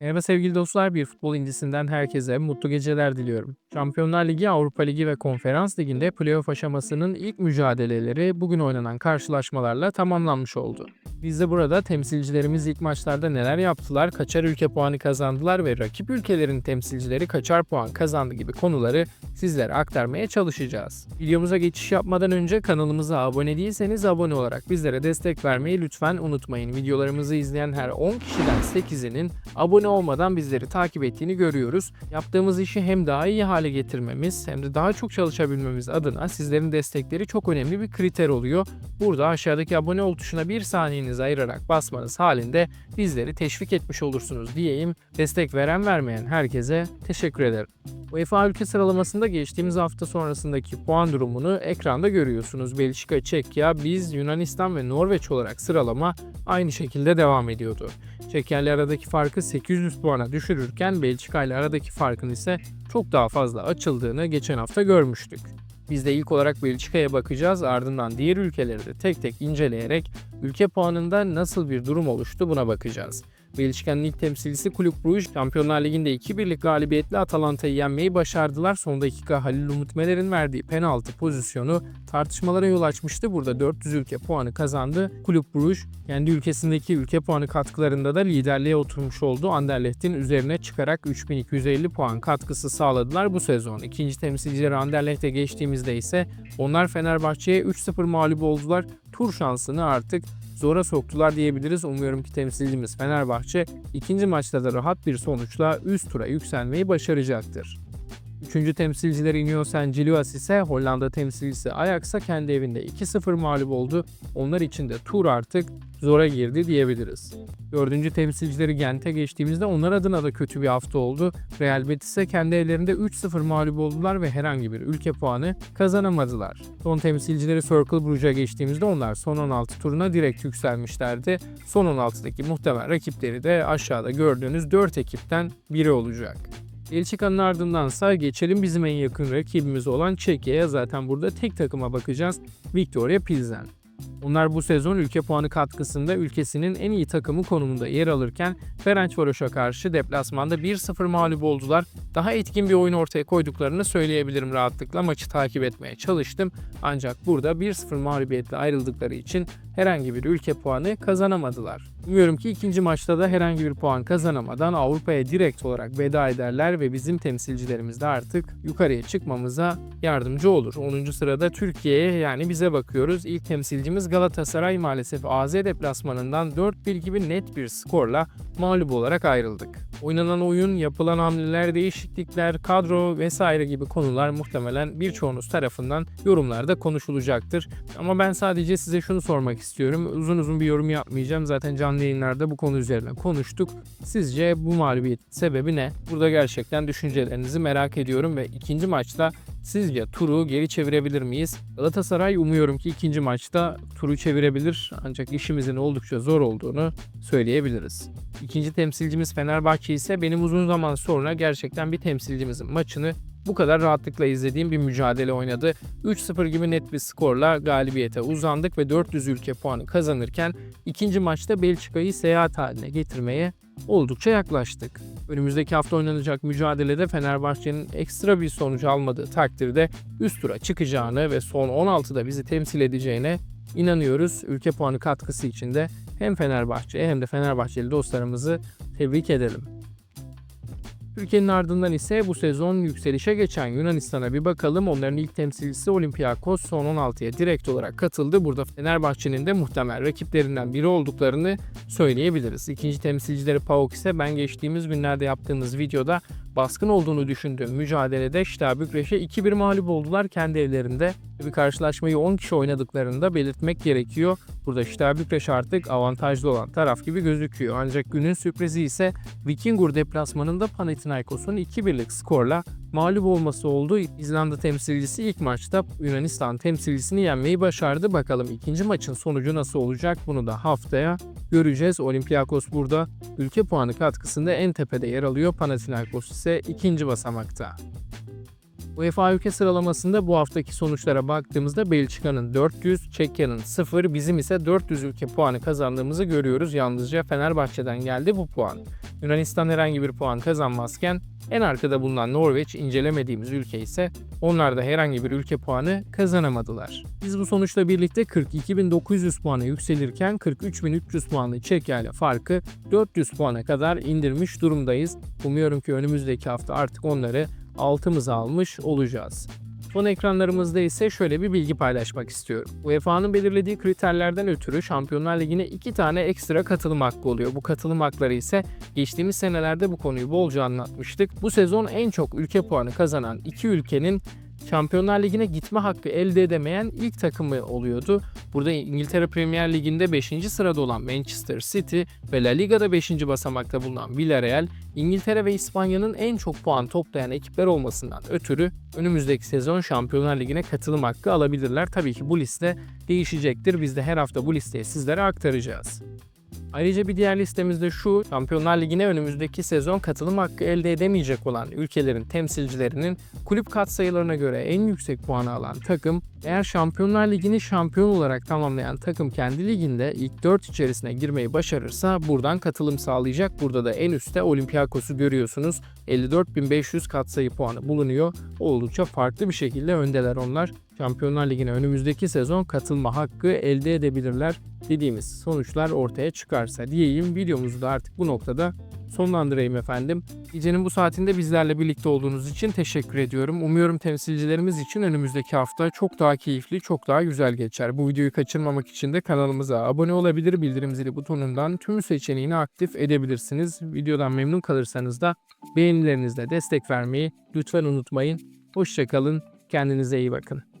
Merhaba sevgili dostlar, bir futbol incisinden herkese mutlu geceler diliyorum. Şampiyonlar Ligi, Avrupa Ligi ve Konferans Ligi'nde playoff aşamasının ilk mücadeleleri bugün oynanan karşılaşmalarla tamamlanmış oldu. Biz de burada temsilcilerimiz ilk maçlarda neler yaptılar, kaçar ülke puanı kazandılar ve rakip ülkelerin temsilcileri kaçar puan kazandı gibi konuları sizlere aktarmaya çalışacağız. Videomuza geçiş yapmadan önce kanalımıza abone değilseniz abone olarak bizlere destek vermeyi lütfen unutmayın. Videolarımızı izleyen her 10 kişiden 8'inin abone olmadan bizleri takip ettiğini görüyoruz. Yaptığımız işi hem daha iyi hale getirmemiz hem de daha çok çalışabilmemiz adına sizlerin destekleri çok önemli bir kriter oluyor. Burada aşağıdaki abone ol tuşuna bir saniyenizi ayırarak basmanız halinde bizleri teşvik etmiş olursunuz diyeyim. Destek veren vermeyen herkese teşekkür ederim. UEFA ülke sıralamasında geçtiğimiz hafta sonrasındaki puan durumunu ekranda görüyorsunuz. Belçika, Çekya, biz, Yunanistan ve Norveç olarak sıralama aynı şekilde devam ediyordu. Çekya ile aradaki farkı 800 puana düşürürken Belçika ile aradaki farkın ise çok daha fazla açıldığını geçen hafta görmüştük. Biz de ilk olarak Belçika'ya bakacağız ardından diğer ülkeleri de tek tek inceleyerek ülke puanında nasıl bir durum oluştu buna bakacağız. Belçika'nın ilk temsilcisi Kulüp Brugge Şampiyonlar Ligi'nde 2-1'lik galibiyetle Atalanta'yı yenmeyi başardılar. Son dakika Halil Umut Meler'in verdiği penaltı pozisyonu tartışmalara yol açmıştı. Burada 400 ülke puanı kazandı. Kulüp Brugge kendi ülkesindeki ülke puanı katkılarında da liderliğe oturmuş oldu. Anderlecht'in üzerine çıkarak 3250 puan katkısı sağladılar bu sezon. İkinci temsilcileri Anderlecht'e geçtiğimizde ise onlar Fenerbahçe'ye 3-0 mağlup oldular. Tur şansını artık zora soktular diyebiliriz. Umuyorum ki temsilcimiz Fenerbahçe ikinci maçta da rahat bir sonuçla üst tura yükselmeyi başaracaktır. Üçüncü temsilcileri Ineosen Gilias ise Hollanda temsilcisi Ajax'a kendi evinde 2-0 mağlup oldu. Onlar için de tur artık zora girdi diyebiliriz. Dördüncü temsilcileri Gent'e geçtiğimizde onlar adına da kötü bir hafta oldu. Real Betis'e kendi evlerinde 3-0 mağlup oldular ve herhangi bir ülke puanı kazanamadılar. Son temsilcileri Circle Bruges'a geçtiğimizde onlar son 16 turuna direkt yükselmişlerdi. Son 16'daki muhtemel rakipleri de aşağıda gördüğünüz 4 ekipten biri olacak. Belçika'nın ardındansa geçelim bizim en yakın rakibimiz olan Çekya'ya. Zaten burada tek takıma bakacağız. Victoria Pilsen. Onlar bu sezon ülke puanı katkısında ülkesinin en iyi takımı konumunda yer alırken Ferencvaros'a karşı deplasmanda 1-0 mağlup oldular. Daha etkin bir oyun ortaya koyduklarını söyleyebilirim rahatlıkla. Maçı takip etmeye çalıştım. Ancak burada 1-0 mağlubiyetle ayrıldıkları için herhangi bir ülke puanı kazanamadılar. Umuyorum ki ikinci maçta da herhangi bir puan kazanamadan Avrupa'ya direkt olarak veda ederler ve bizim temsilcilerimiz de artık yukarıya çıkmamıza yardımcı olur. 10. sırada Türkiye'ye yani bize bakıyoruz. İlk temsilcimiz Galatasaray maalesef AZ deplasmanından 4-1 gibi net bir skorla mağlup olarak ayrıldık. Oynanan oyun, yapılan hamleler, değişiklikler, kadro vesaire gibi konular muhtemelen birçoğunuz tarafından yorumlarda konuşulacaktır. Ama ben sadece size şunu sormak istiyorum. Uzun uzun bir yorum yapmayacağım. Zaten canlı yayınlarda bu konu üzerine konuştuk. Sizce bu mağlubiyet sebebi ne? Burada gerçekten düşüncelerinizi merak ediyorum ve ikinci maçta sizce turu geri çevirebilir miyiz? Galatasaray umuyorum ki ikinci maçta turu çevirebilir ancak işimizin oldukça zor olduğunu söyleyebiliriz. İkinci temsilcimiz Fenerbahçe ise benim uzun zaman sonra gerçekten bir temsilcimizin maçını bu kadar rahatlıkla izlediğim bir mücadele oynadı. 3-0 gibi net bir skorla galibiyete uzandık ve 400 ülke puanı kazanırken ikinci maçta Belçika'yı seyahat haline getirmeye oldukça yaklaştık. Önümüzdeki hafta oynanacak mücadelede Fenerbahçe'nin ekstra bir sonuç almadığı takdirde üst tura çıkacağını ve son 16'da bizi temsil edeceğine inanıyoruz. Ülke puanı katkısı için de hem Fenerbahçe'ye hem de Fenerbahçeli dostlarımızı tebrik edelim. Ülkenin ardından ise bu sezon yükselişe geçen Yunanistan'a bir bakalım. Onların ilk temsilcisi Olympiakos son 16'ya direkt olarak katıldı. Burada Fenerbahçe'nin de muhtemel rakiplerinden biri olduklarını söyleyebiliriz. İkinci temsilcileri PAOK ise ben geçtiğimiz günlerde yaptığımız videoda baskın olduğunu düşündüğüm mücadelede Şita Bükreş'e 2-1 mağlup oldular kendi evlerinde. Bir karşılaşmayı 10 kişi oynadıklarını da belirtmek gerekiyor. Burada Şita Bükreş artık avantajlı olan taraf gibi gözüküyor. Ancak günün sürprizi ise Vikingur deplasmanında Panathinaikos'un 2-1'lik skorla mağlup olması oldu. İzlanda temsilcisi ilk maçta Yunanistan temsilcisini yenmeyi başardı. Bakalım ikinci maçın sonucu nasıl olacak bunu da haftaya göreceğiz. Olympiakos burada ülke puanı katkısında en tepede yer alıyor. Panathinaikos ise ikinci basamakta. UEFA ülke sıralamasında bu haftaki sonuçlara baktığımızda Belçika'nın 400, Çekya'nın 0, bizim ise 400 ülke puanı kazandığımızı görüyoruz. Yalnızca Fenerbahçe'den geldi bu puan. Yunanistan herhangi bir puan kazanmazken en arkada bulunan Norveç incelemediğimiz ülke ise onlar da herhangi bir ülke puanı kazanamadılar. Biz bu sonuçla birlikte 42.900 puana yükselirken 43.300 puanlı Çekya ile farkı 400 puana kadar indirmiş durumdayız. Umuyorum ki önümüzdeki hafta artık onları altımıza almış olacağız. Son ekranlarımızda ise şöyle bir bilgi paylaşmak istiyorum. UEFA'nın belirlediği kriterlerden ötürü Şampiyonlar Ligi'ne iki tane ekstra katılım hakkı oluyor. Bu katılım hakları ise geçtiğimiz senelerde bu konuyu bolca anlatmıştık. Bu sezon en çok ülke puanı kazanan iki ülkenin Şampiyonlar Ligi'ne gitme hakkı elde edemeyen ilk takımı oluyordu. Burada İngiltere Premier Ligi'nde 5. sırada olan Manchester City ve La Liga'da 5. basamakta bulunan Villarreal, İngiltere ve İspanya'nın en çok puan toplayan ekipler olmasından ötürü önümüzdeki sezon Şampiyonlar Ligi'ne katılım hakkı alabilirler. Tabii ki bu liste değişecektir. Biz de her hafta bu listeyi sizlere aktaracağız. Ayrıca bir diğer listemizde şu, Şampiyonlar Ligi'ne önümüzdeki sezon katılım hakkı elde edemeyecek olan ülkelerin temsilcilerinin kulüp katsayılarına göre en yüksek puanı alan takım, eğer Şampiyonlar Ligi'ni şampiyon olarak tamamlayan takım kendi liginde ilk 4 içerisine girmeyi başarırsa buradan katılım sağlayacak. Burada da en üstte Olympiakos'u görüyorsunuz. 54.500 katsayı puanı bulunuyor. Oldukça farklı bir şekilde öndeler onlar. Şampiyonlar Ligi'ne önümüzdeki sezon katılma hakkı elde edebilirler dediğimiz sonuçlar ortaya çıkarsa diyeyim videomuzu da artık bu noktada sonlandırayım efendim. Gecenin bu saatinde bizlerle birlikte olduğunuz için teşekkür ediyorum. Umuyorum temsilcilerimiz için önümüzdeki hafta çok daha keyifli, çok daha güzel geçer. Bu videoyu kaçırmamak için de kanalımıza abone olabilir, bildirim zili butonundan tüm seçeneğini aktif edebilirsiniz. Videodan memnun kalırsanız da beğenilerinizle destek vermeyi lütfen unutmayın. Hoşçakalın, kendinize iyi bakın.